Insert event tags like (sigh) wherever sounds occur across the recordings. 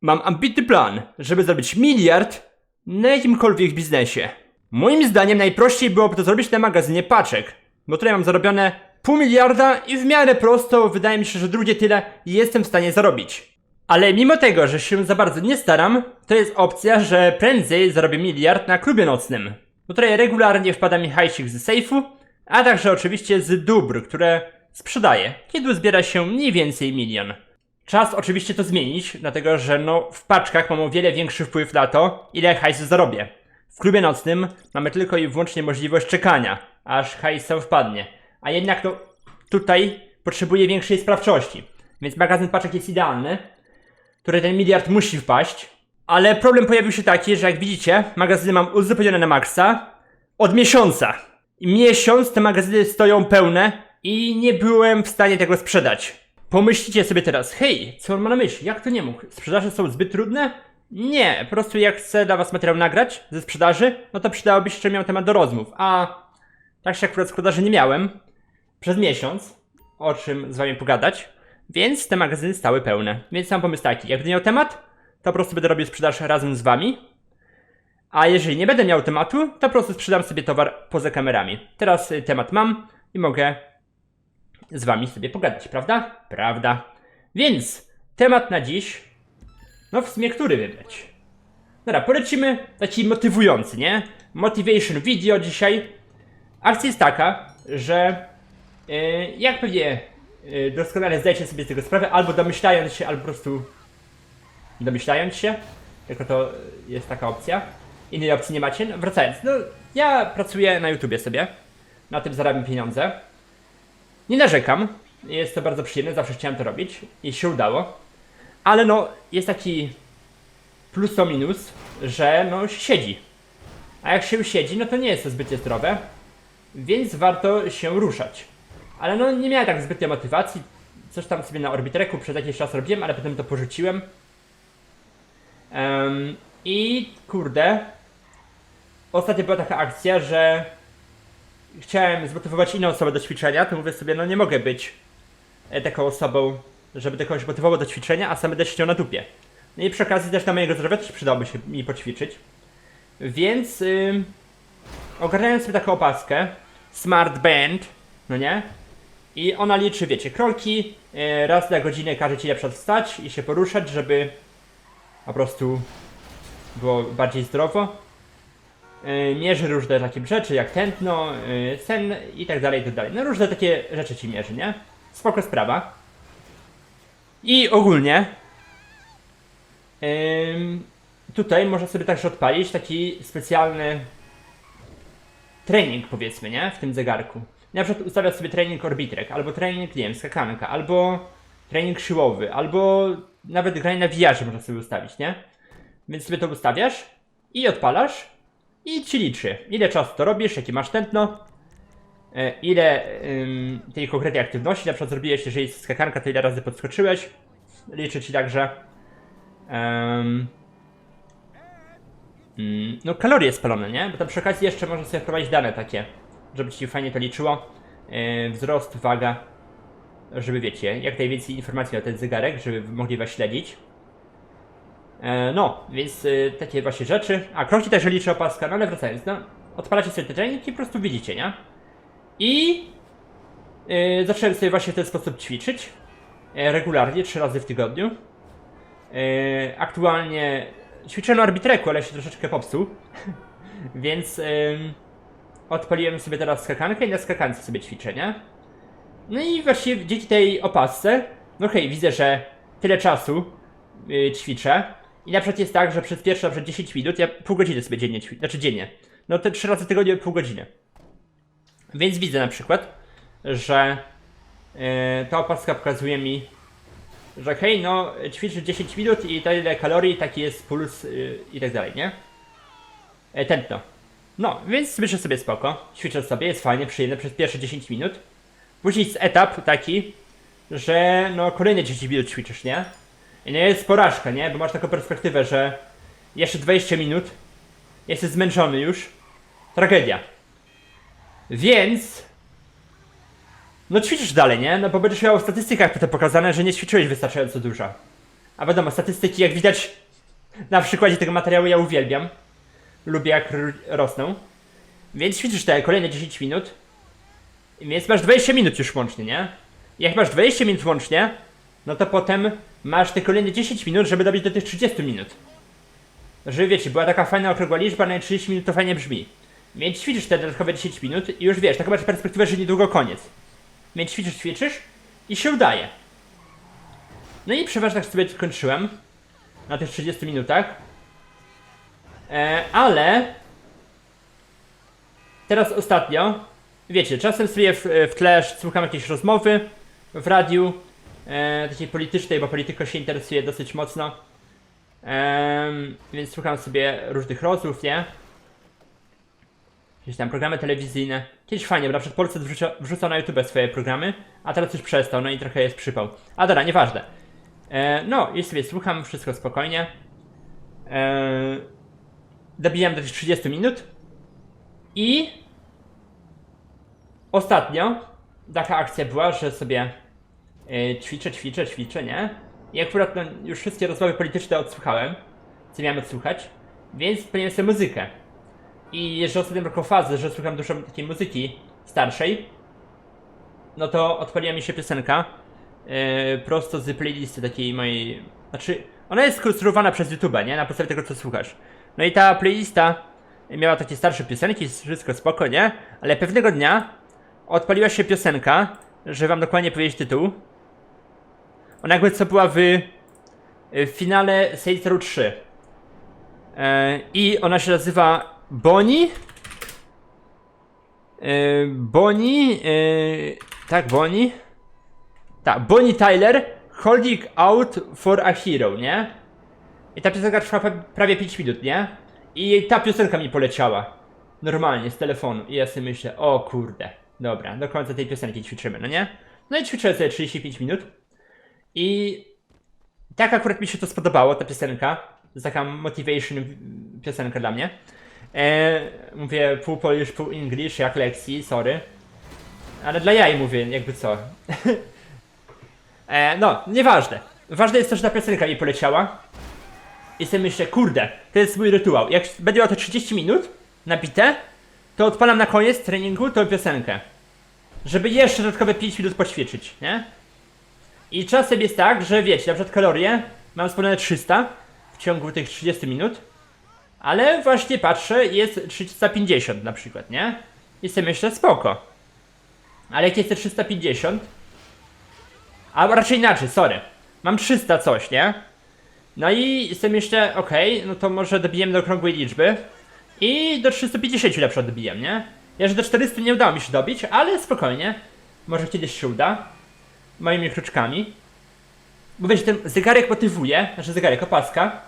Mam ambitny plan, żeby zrobić miliard na jakimkolwiek biznesie. Moim zdaniem najprościej byłoby to zrobić na magazynie paczek, bo tutaj mam zarobione pół miliarda i w miarę prosto wydaje mi się, że drugie tyle jestem w stanie zarobić. Ale mimo tego, że się za bardzo nie staram, to jest opcja, że prędzej zarobię miliard na klubie nocnym. Bo tutaj regularnie wpada mi hajsik z sejfu, a także oczywiście z dóbr, które sprzedaję, kiedy zbiera się mniej więcej milion. Czas oczywiście to zmienić, dlatego że no w paczkach mam o wiele większy wpływ na to, ile hajsu zarobię. W klubie nocnym mamy tylko i wyłącznie możliwość czekania, aż hajs sam wpadnie. A jednak no tutaj potrzebuję większej sprawczości. Więc magazyn paczek jest idealny, który ten miliard musi wpaść. Ale problem pojawił się taki, że jak widzicie, magazyny mam uzupełnione na maksa od miesiąca. I miesiąc te magazyny stoją pełne i nie byłem w stanie tego sprzedać. Pomyślicie sobie teraz, hej, co on ma na myśli? Jak to nie mógł? Sprzedaże są zbyt trudne? Nie, po prostu jak chcę dla was materiał nagrać ze sprzedaży, no to przydałoby się, żebym miał temat do rozmów. A tak się akurat sprzedaży nie miałem przez miesiąc, o czym z wami pogadać, więc te magazyny stały pełne. Więc sam pomysł taki, jak będę miał temat, to po prostu będę robił sprzedaż razem z wami, a jeżeli nie będę miał tematu, to po prostu sprzedam sobie towar poza kamerami. Teraz y, temat mam i mogę z wami sobie pogadać, prawda? Prawda. Więc temat na dziś, no w sumie który wybrać? Dobra, polecimy taki motywujący, nie? Motivation video dzisiaj. Akcja jest taka, że yy, jak pewnie yy, doskonale zdajecie sobie z tego sprawę, albo domyślając się, albo po prostu domyślając się, jako to jest taka opcja. Innej opcji nie macie. No, wracając, no ja pracuję na YouTubie sobie, na tym zarabiam pieniądze. Nie narzekam, jest to bardzo przyjemne, zawsze chciałem to robić i się udało. Ale no, jest taki plus to minus, że no się siedzi. A jak się siedzi, no to nie jest to zbyt zdrowe, więc warto się ruszać. Ale no nie miałem tak zbytnio motywacji, coś tam sobie na Orbitreku przez jakiś czas robiłem, ale potem to porzuciłem. Em, I kurde, ostatnio była taka akcja, że chciałem zmotywować inną osobę do ćwiczenia, to mówię sobie, no nie mogę być e, taką osobą, żeby to kogoś motywował do ćwiczenia, a sam będę siedział na dupie. No i przy okazji też na mojego zdrowia też przydałoby się mi poćwiczyć. Więc ogarnąłem sobie taką opaskę Smart Band, no nie? I ona liczy, wiecie, kroki, y, raz na godzinę każe ci lepsze wstać i się poruszać, żeby po prostu było bardziej zdrowo. Y, mierzy różne takie rzeczy, jak tętno, y, sen i tak dalej, i tak dalej. No różne takie rzeczy ci mierzy, nie? Spoko sprawa. I ogólnie tutaj można sobie także odpalić taki specjalny trening, powiedzmy, nie? W tym zegarku. Na przykład ustawiasz sobie trening orbitrek, albo trening, nie wiem, skakanka, albo trening siłowy, albo nawet granie na wiarze można sobie ustawić, nie? Więc sobie to ustawiasz i odpalasz i ci liczy, ile czasu to robisz, jakie masz tętno, e, ile ym, tej konkretnej aktywności, na przykład zrobiłeś, jeżeli jest skakanka, to ile razy podskoczyłeś, liczy ci także em, mm, no kalorie spalone, nie? Bo tam przy okazji jeszcze można sobie wprowadzić dane takie, żeby ci fajnie to liczyło, Yy, wzrost, waga, żeby wiecie, jak najwięcej informacji na ten zegarek, żeby mogli was śledzić. E, no, więc y, takie właśnie rzeczy. A kroki też liczy opaska, no ale wracając, no, odpalacie sobie te treniki i po prostu widzicie, nie? I y, zacząłem sobie właśnie w ten sposób ćwiczyć. E, regularnie, trzy razy w tygodniu. E, aktualnie ćwiczę na arbitreku, ale się troszeczkę popsuł. (laughs) Więc ym, odpaliłem sobie teraz skakankę i na skakance sobie ćwiczę, nie? No i właściwie dzięki tej opasce, no hej, widzę, że tyle czasu yy, ćwiczę. I na przykład jest tak, że przez pierwsze przykład 10 minut ja pół godziny sobie dziennie ćwiczę, znaczy dziennie. No te 3 razy w tygodniu pół godziny. Więc widzę na przykład, że yy, ta opaska pokazuje mi, że hej, no ćwiczysz 10 minut i tyle kalorii, taki jest puls yy, i tak dalej, nie? E, tętno. No, więc myślę sobie spoko, ćwiczę sobie, jest fajnie, przyjemne przez pierwsze 10 minut. Później jest etap taki, że no kolejne 10 minut ćwiczysz, nie? Nie jest porażka, nie? Bo masz taką perspektywę, że jeszcze 20 minut, jesteś zmęczony już, tragedia. Więc no ćwiczysz dalej, nie? No bo będziesz miał w statystykach potem pokazane, że nie ćwiczyłeś wystarczająco dużo. A wiadomo, statystyki jak widać na przykładzie tego materiału ja uwielbiam. Lubię jak rosną. Więc ćwiczysz te kolejne 10 minut. Więc masz 20 minut już łącznie, nie? Jak masz 20 minut łącznie, no to potem masz te kolejne 10 minut, żeby dobić do tych 30 minut. Żeby wiecie, była taka fajna okrągła liczba, i 30 minut to fajnie brzmi. Więc ćwiczysz te dodatkowe 10 minut i już wiesz, taką masz perspektywę, że niedługo koniec. Więc ćwiczysz, ćwiczysz i się udaje. No i przeważnie tak sobie kończyłem na tych 30 minutach. E, ale teraz ostatnio, wiecie, czasem sobie w, w tle słucham jakieś rozmowy w radiu, e, takiej politycznej, bo polityką się interesuje dosyć mocno. Więc słucham sobie różnych rozmów, nie? Jakieś tam programy telewizyjne. Kiedyś fajnie, bo na przykład Polsat wrzuca, wrzucał na YouTube swoje programy, a teraz już przestał, no i trochę jest przypał. A dobra, nieważne. E, no, i sobie słucham, wszystko spokojnie. E, dobijam do tych 30 minut. I ostatnio taka akcja była, że sobie ćwiczę, ćwiczę, ćwiczę, nie? I akurat no, już wszystkie rozmowy polityczne odsłuchałem, co miałem odsłuchać, więc sobie muzykę. I jeżeli ostatnio taką fazę, że słucham dużo takiej muzyki starszej, no to odpaliła mi się piosenka e, prosto z playlisty takiej mojej. Znaczy, ona jest skonstruowana przez YouTube, nie? Na podstawie tego, co słuchasz. No i ta playlista miała takie starsze piosenki, wszystko spoko, nie? Ale pewnego dnia odpaliła się piosenka, że wam dokładnie powiedzieć tytuł. Ona jakby co była w, w finale Saints Row 3. E, I ona się nazywa Bonnie. E, Bonnie. E, tak, Bonnie. Tak, Bonnie Tyler Holding Out for a Hero, nie? I ta piosenka trwa pra- prawie 5 minut, nie? I ta piosenka mi poleciała. Normalnie, z telefonu. I ja sobie myślę, o kurde. Dobra, do końca tej piosenki ćwiczymy, no nie? No i ćwiczyłem sobie 35 minut. I tak akurat mi się to spodobało, ta piosenka. To taka motivation piosenka dla mnie. E, mówię pół Polish, pół English, jak lekcji, sorry. Ale dla jaj mówię, jakby co. (laughs) e, no, nieważne. Ważne jest to, że ta piosenka mi poleciała. I sobie myślę, kurde, to jest mój rytuał. Jak będzie miał to 30 minut nabite, to odpalam na koniec treningu tą piosenkę. Żeby jeszcze dodatkowe 5 minut poćwiczyć, nie? I czasem jest tak, że wiecie, na przykład kalorie mam spełnione 300 w ciągu tych 30 minut, ale właśnie patrzę, jest 350 na przykład, nie? I sobie myślę, spoko. Ale jak jest te 350, a raczej inaczej, sorry, mam 300 coś, nie? No i sobie myślę, okej, no to może dobijemy do okrągłej liczby i do 350 na przykład dobijem, nie? Ja, że do 400 nie udało mi się dobić, ale spokojnie, może kiedyś się uda moimi kruczkami. Bo wiecie, ten zegarek motywuje, znaczy zegarek, opaska,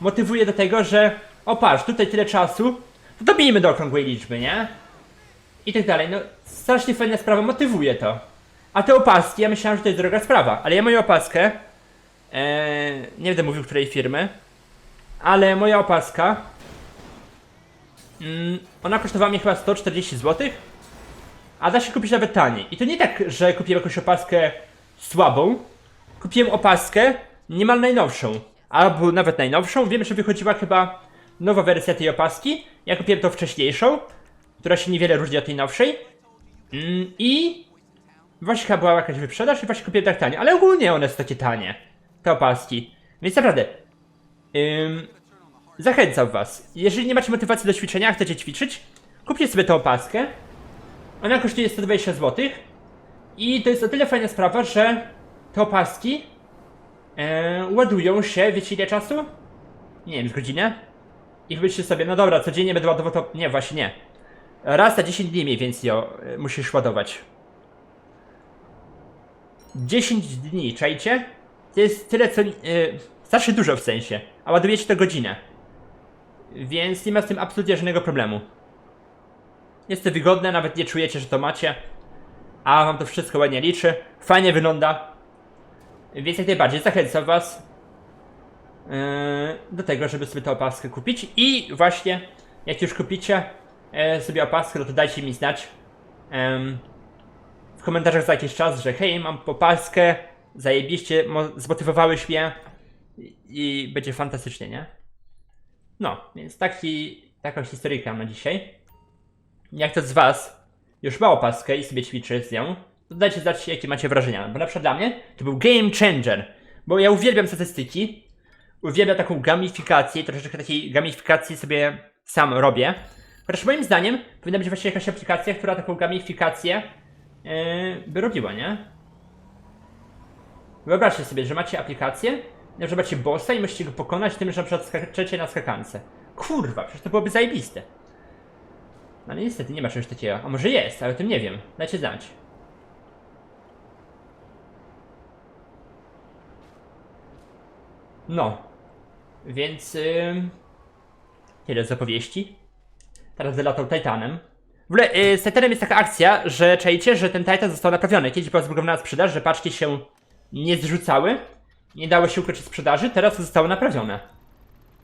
motywuje do tego, że o tutaj tyle czasu, to dobijmy do okrągłej liczby, nie? I tak dalej, no strasznie fajna sprawa, motywuje to. A te opaski, ja myślałem, że to jest droga sprawa, ale ja moją opaskę, e, nie będę mówił której firmy, ale moja opaska, mm, ona kosztowała mnie chyba 140 zł, a da się kupić nawet taniej. I to nie tak, że kupiłem jakąś opaskę słabą. Kupiłem opaskę niemal najnowszą. Albo nawet najnowszą. Wiem, że wychodziła chyba nowa wersja tej opaski. Ja kupiłem tą wcześniejszą, która się niewiele różni od tej nowszej. Mm, I właśnie chyba była jakaś wyprzedaż i właśnie kupiłem tak tanie. Ale ogólnie one są takie tanie. Te opaski. Więc naprawdę. Ym, zachęcam was. Jeżeli nie macie motywacji do ćwiczenia, chcecie ćwiczyć, kupcie sobie tę opaskę. Ona kosztuje 120 zł. I to jest o tyle fajna sprawa, że te opaski e, ładują się, wiecie ile czasu? Nie wiem, z godzinę? I myślicie sobie, no dobra, codziennie będę ładował to... Nie, właśnie nie. Raz na 10 dni mniej więcej ją e, musisz ładować. 10 dni, czajcie? To jest tyle co... E, dużo w sensie. A ładujecie to godzinę. Więc nie ma z tym absolutnie żadnego problemu. Jest to wygodne, nawet nie czujecie, że to macie. A wam to wszystko ładnie liczy. Fajnie wygląda. Więc jak najbardziej zachęcam was yy, do tego, żeby sobie tę opaskę kupić. I właśnie, jak już kupicie yy, sobie opaskę, no to dajcie mi znać w komentarzach za jakiś czas, że hej, mam opaskę, zajebiście, mo- zmotywowałeś mnie. i, będzie fantastycznie, nie? No, więc taki, taką historyjkę mam na dzisiaj. Jak ktoś z Was już ma opaskę i sobie ćwiczy z nią, to dajcie znać, jakie macie wrażenia. Bo na przykład dla mnie to był game changer. Bo ja uwielbiam statystyki, uwielbiam taką gamifikację, troszeczkę takiej gamifikacji sobie sam robię. Chociaż moim zdaniem powinna być właśnie jakaś aplikacja, która taką gamifikację yy, by robiła, nie? Wyobraźcie sobie, że macie aplikację, że macie bossa i musicie go pokonać tym, że na przykład skaczecie na skakance. Kurwa, przecież to byłoby zajebiste. No ale niestety nie ma czegoś takiego. A może jest, ale o tym nie wiem. Dajcie znać. No. Więc... Yy... Tyle z opowieści. Teraz wylatał Titanem. W ogóle yy, z Titanem jest taka akcja, że czajcie, że ten Titan został naprawiony. Kiedyś była zbugowana sprzedaż, że paczki się nie zrzucały. Nie dało się ukryć sprzedaży, teraz to zostało naprawione.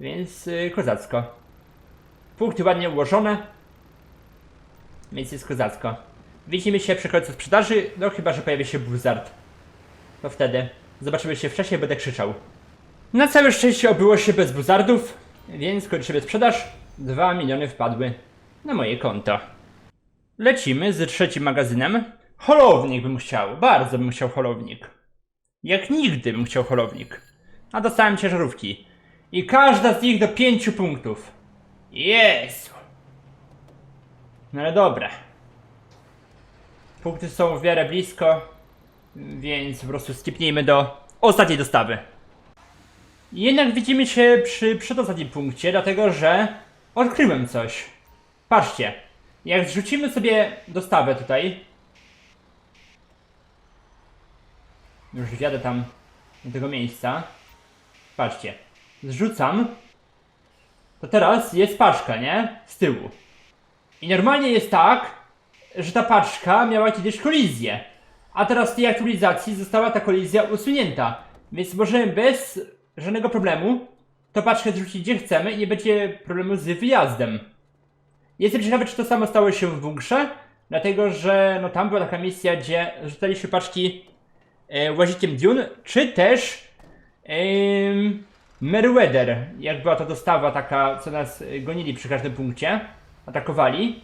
Więc yy, kozacko. Punkty ładnie ułożone. Więc jest kozacko. Widzimy się przy końcu sprzedaży, no chyba, że pojawi się Blizzard. To wtedy zobaczymy się wcześniej, będę krzyczał. Na całe szczęście obyło się bez Blizzardów, więc kończymy sprzedaż. 2 miliony wpadły na moje konto. Lecimy z trzecim magazynem. Holownik bym chciał, bardzo bym chciał holownik. Jak nigdy bym chciał holownik. A dostałem ciężarówki. I każda z nich do 5 punktów. Jezu. No ale dobra. Punkty są w miarę blisko, więc po prostu skipnijmy do ostatniej dostawy. Jednak widzimy się przy przedostatnim punkcie, dlatego że odkryłem coś. Patrzcie, jak zrzucimy sobie dostawę tutaj, już wjadę tam do tego miejsca. Patrzcie, zrzucam, to teraz jest paczka, nie? Z tyłu. I normalnie jest tak, że ta paczka miała kiedyś kolizję. A teraz w tej aktualizacji została ta kolizja usunięta. Więc możemy bez żadnego problemu tą paczkę zrzucić gdzie chcemy i nie będzie problemu z wyjazdem. Jestem ciekawy, czy to samo stało się w bunkrze, dlatego że no tam była taka misja, gdzie rzucaliśmy paczki e, łazikiem Dune, czy też Meriwether, jak była to dostawa taka, co nas e, gonili przy każdym punkcie, atakowali.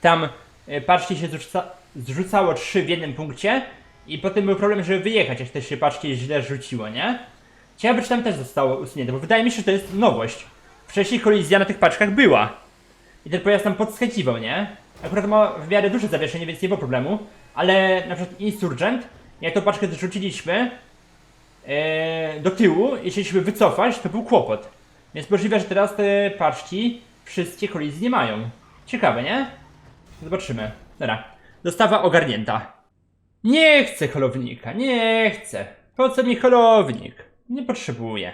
Tam e, paczki się zrzuca, zrzucało trzy w jednym punkcie i potem był problem, żeby wyjechać, jak też się paczki źle rzuciło, nie? Ciekawe, czy tam też zostało usunięte, bo wydaje mi się, że to jest nowość. Wcześniej kolizja na tych paczkach była. I ten pojazd tam podskakiwał, nie? Akurat ma w miarę duże zawieszenie, więc nie było problemu. Ale na przykład Insurgent, jak tą paczkę zrzuciliśmy e, do tyłu i chcieliśmy wycofać, to był kłopot. Więc możliwe, że teraz te paczki wszystkie kolizji nie mają. Ciekawe, nie? Zobaczymy. Dobra. Dostawa ogarnięta. Nie chcę holownika, nie chcę. Po co mi holownik? Nie potrzebuję.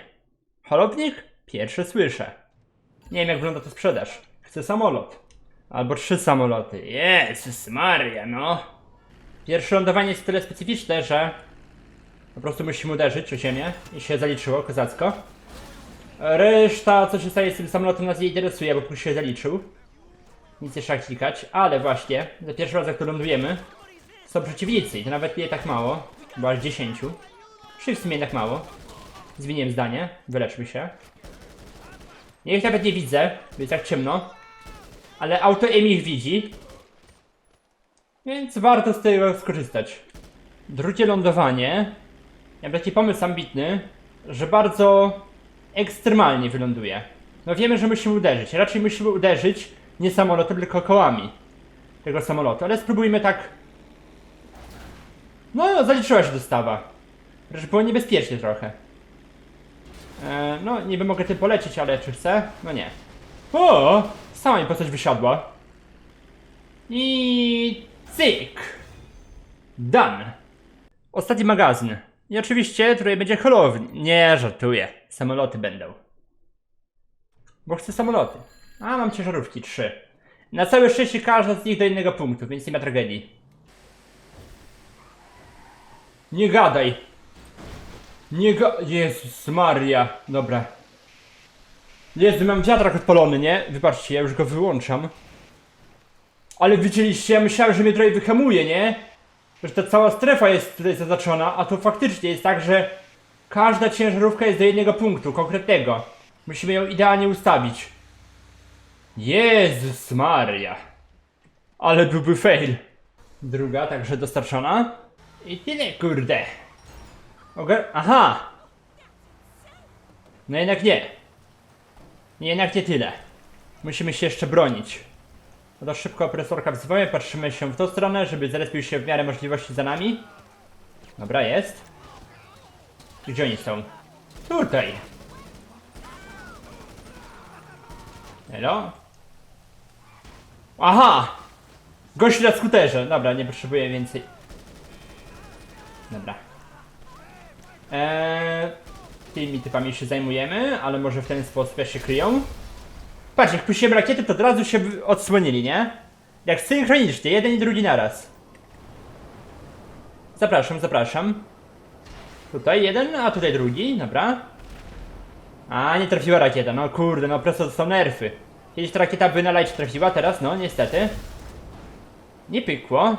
Holownik? Pierwsze słyszę. Nie wiem jak wygląda to sprzedaż. Chcę samolot. Albo trzy samoloty. Jezus Maria, no. Pierwsze lądowanie jest tyle specyficzne, że po prostu musimy uderzyć o ziemię i się zaliczyło kozacko. Reszta, co się staje z tym samolotem nas nie interesuje, bo już się zaliczył. Nic trzeba klikać, ale właśnie, za pierwszy raz jak tu lądujemy, są przeciwnicy i to nawet nie tak mało, bo aż 10. Czyli w sumie jednak mało. Zmieniłem zdanie, wyleczmy się. Ja ich nawet nie widzę, więc jak ciemno. Ale auto aim ich widzi. Więc warto z tego skorzystać. Drugie lądowanie. Ja taki pomysł ambitny, że bardzo ekstremalnie wyląduje. No wiemy, że musimy uderzyć. Raczej musimy uderzyć nie samolotem, tylko kołami tego samolotu. Ale spróbujmy tak. No, zaliczyła się dostawa. Że było niebezpiecznie trochę. E, no, niby mogę tym polecieć, ale czy chcę? No nie. O! Sama mi postać wysiadła. I cyk! Done. Ostatni magazyn. I oczywiście tutaj będzie holownik. Nie, żartuję. Samoloty będą. Bo chcę samoloty. A, mam ciężarówki, trzy. Na całe szczęście każda z nich do innego punktu, więc nie ma tragedii. Nie gadaj! Nie ga... Jezus Maria. Dobra. Jezu, mam wiatrak odpalony, nie? Wybaczcie, ja już go wyłączam. Ale widzieliście, ja myślałem, że mnie trochę wyhamuje, nie? Że ta cała strefa jest tutaj zaznaczona, a to faktycznie jest tak, że Każda ciężarówka jest do jednego punktu, konkretnego. Musimy ją idealnie ustawić. Jezus Maria. Ale byłby fail. Druga także dostarczona. I tyle, kurde. Ogar... Aha! No jednak nie. Nie, Jednak nie tyle. Musimy się jeszcze bronić. No to szybko opresorka wzwoje, patrzymy się w tą stronę, żeby zalepił się w miarę możliwości za nami. Dobra, jest. Gdzie oni są? Tutaj. Hello? Aha! Gość na skuterze. Dobra, nie potrzebuję więcej. Dobra. Eee, tymi typami się zajmujemy, ale może w ten sposób się kryją. Patrz, jak puściłem rakiety, to od razu się odsłonili, nie? Jak synchronicznie, jeden i drugi naraz. Zapraszam, zapraszam. Tutaj jeden, a tutaj drugi, dobra. A, nie trafiła rakieta, no kurde, no prosto to są nerfy. Kiedyś ta rakieta by na light trafiła, teraz no, niestety. Nie pykło.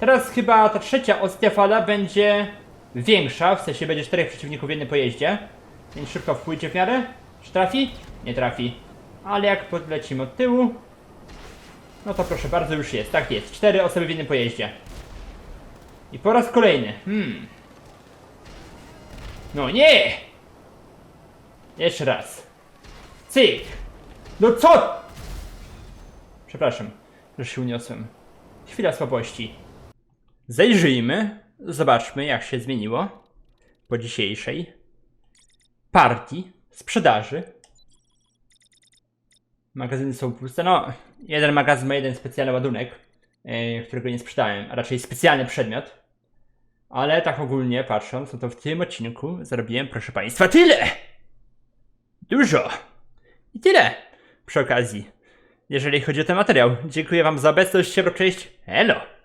Teraz chyba ta trzecia ostatnia fala będzie większa, w sensie będzie czterech przeciwników w jednym pojeździe. Więc szybko wpójdzie w miarę. Czy trafi? Nie trafi. Ale jak podlecimy od tyłu, no to proszę bardzo, już jest. Tak jest. Cztery osoby w jednym pojeździe. I po raz kolejny. Hmm. No nie! Jeszcze raz. Cyk! No co? Przepraszam, że się uniosłem. Chwila słabości. Zajrzyjmy, zobaczmy jak się zmieniło po dzisiejszej partii sprzedaży. Magazyny są puste. No, jeden magazyn ma jeden specjalny ładunek, yy, którego nie sprzedałem, a raczej specjalny przedmiot. Ale tak ogólnie patrząc, no to w tym odcinku zarobiłem, proszę Państwa, tyle! Dużo! I tyle przy okazji, jeżeli chodzi o ten materiał. Dziękuję Wam za obecność, cześć, elo!